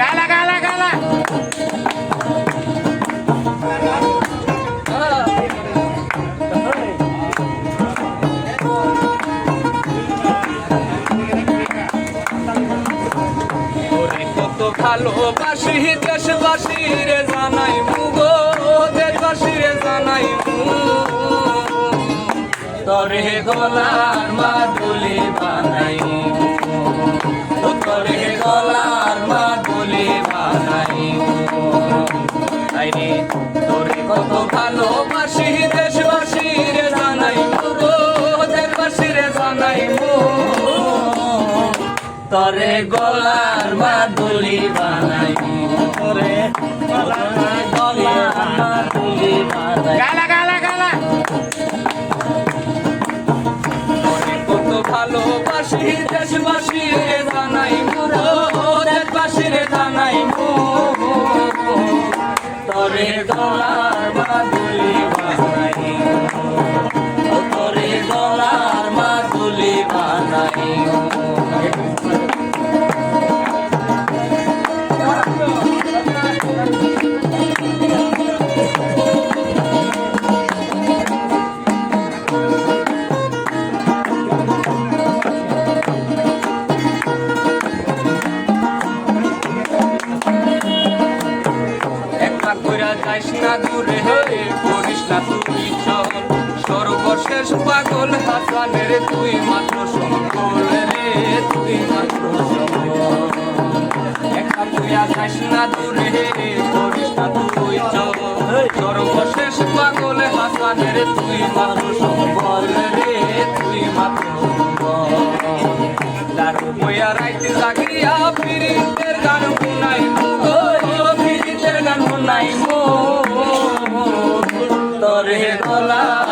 গালা গালা গালা। ভালোবাসি দেশবাসী রে জানাই মুগো দেশবাসী রে জানাই তরে গলার মাদুলি বানাই তোরে কত ভালোবাসি দেশবাসী রে জানাই দেশবাসী রে জানাই তরে গলার মাদুলি বানাই তরে গলার মাদুলি বানাই গালা গালা গালা। ওরে কত ভালোবাসি দেশবাসী তরে গলার কইরা যাইস না দূরে হয়ে, করিস না তুই চল। সর্বশেষ পাগল হাসানের তুই মাত্র সম্বল রে, তুই মাত্র সম্বল। একটা কইরা যাইস না দূরে করিস না তুই চল। সর্বশেষ পাগল হাসানের তুই মাত্র সম্বল রে, তুই মাত্র সম্বল। দারু বইয়া রাইতে জাগিয়া ফিরি করে তোলা।